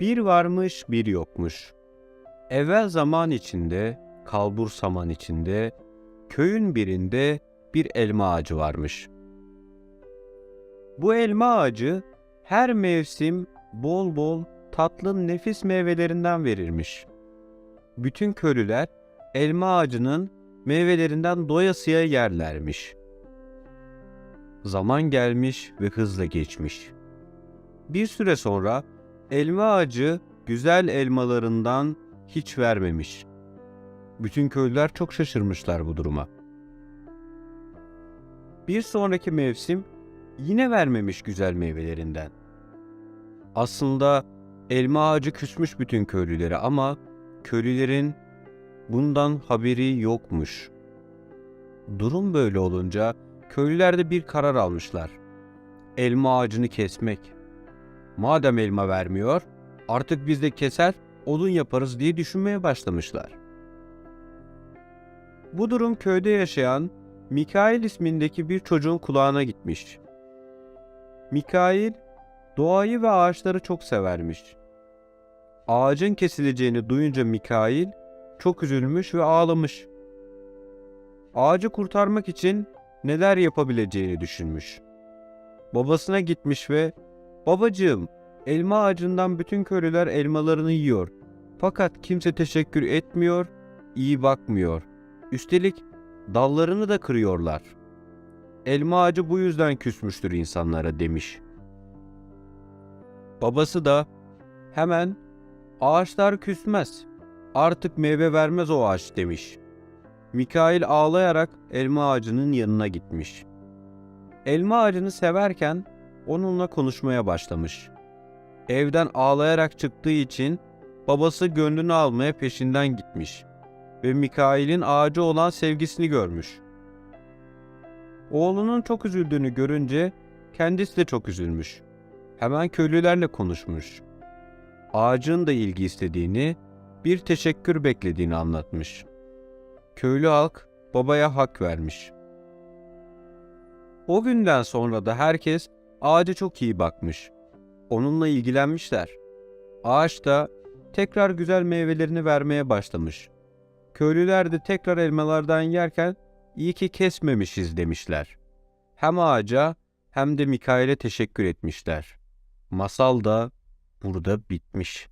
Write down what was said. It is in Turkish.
Bir varmış bir yokmuş. Evvel zaman içinde, kalbur saman içinde, köyün birinde bir elma ağacı varmış. Bu elma ağacı her mevsim bol bol tatlı nefis meyvelerinden verirmiş. Bütün köylüler elma ağacının meyvelerinden doyasıya yerlermiş. Zaman gelmiş ve hızla geçmiş. Bir süre sonra elma ağacı güzel elmalarından hiç vermemiş. Bütün köylüler çok şaşırmışlar bu duruma. Bir sonraki mevsim yine vermemiş güzel meyvelerinden. Aslında elma ağacı küsmüş bütün köylülere ama köylülerin bundan haberi yokmuş. Durum böyle olunca köylüler de bir karar almışlar. Elma ağacını kesmek. Madem elma vermiyor, artık biz de keser, odun yaparız diye düşünmeye başlamışlar. Bu durum köyde yaşayan Mikail ismindeki bir çocuğun kulağına gitmiş. Mikail doğayı ve ağaçları çok severmiş. Ağacın kesileceğini duyunca Mikail çok üzülmüş ve ağlamış. Ağacı kurtarmak için neler yapabileceğini düşünmüş. Babasına gitmiş ve "Babacığım, elma ağacından bütün köylüler elmalarını yiyor. Fakat kimse teşekkür etmiyor, iyi bakmıyor. Üstelik dallarını da kırıyorlar. Elma ağacı bu yüzden küsmüştür insanlara." demiş. Babası da hemen ağaçlar küsmez. Artık meyve vermez o ağaç demiş. Mikail ağlayarak elma ağacının yanına gitmiş. Elma ağacını severken onunla konuşmaya başlamış. Evden ağlayarak çıktığı için babası gönlünü almaya peşinden gitmiş ve Mikail'in ağacı olan sevgisini görmüş. Oğlunun çok üzüldüğünü görünce kendisi de çok üzülmüş. Hemen köylülerle konuşmuş. Ağacın da ilgi istediğini, bir teşekkür beklediğini anlatmış. Köylü halk babaya hak vermiş. O günden sonra da herkes ağaca çok iyi bakmış. Onunla ilgilenmişler. Ağaç da tekrar güzel meyvelerini vermeye başlamış. Köylüler de tekrar elmalardan yerken iyi ki kesmemişiz demişler. Hem ağaca hem de Mikail'e teşekkür etmişler. Masal da burada bitmiş.